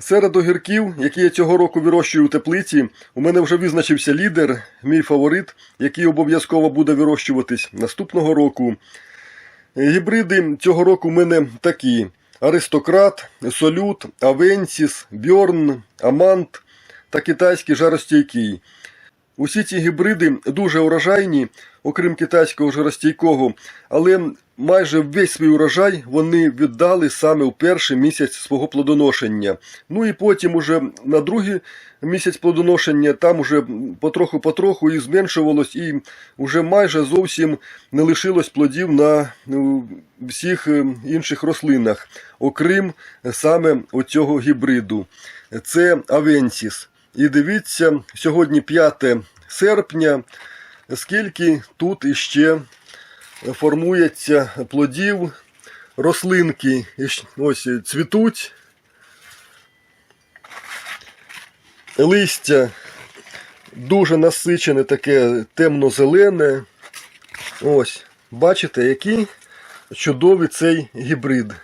Серед огірків, які я цього року вирощую у теплиці, у мене вже визначився лідер, мій фаворит, який обов'язково буде вирощуватись наступного року. Гібриди цього року у мене такі: Аристократ, Солют, Авенсіс, Бьорн, Амант та китайський жаростійкий. Усі ці гібриди дуже урожайні, окрім китайського жаростійкого, але майже весь свій урожай вони віддали саме в перший місяць свого плодоношення. Ну і потім уже на другий місяць плодоношення там уже потроху-потроху і зменшувалось, і вже майже зовсім не лишилось плодів на ну, всіх е, інших рослинах, окрім саме оцього гібриду. Це Авенсіс. І дивіться, сьогодні 5 серпня, скільки тут іще формується плодів, рослинки ось цвітуть, листя дуже насичене, таке темно-зелене. Ось, бачите, який чудовий цей гібрид.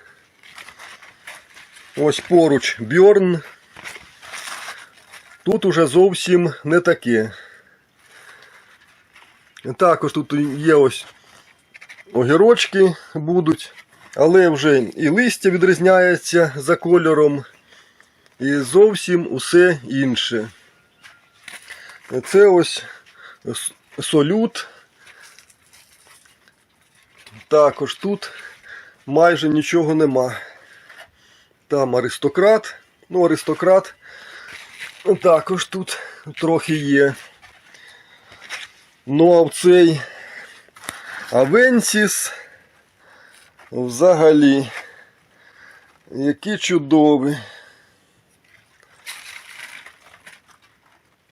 Ось поруч Бьорн. Тут уже зовсім не таке. Також тут є ось огірочки будуть, але вже і листя відрізняється за кольором, і зовсім усе інше. Це ось солют. Також тут майже нічого нема. Там аристократ. Ну, аристократ також тут трохи є. Ну, а в цей Авенсіс взагалі. Який чудовий.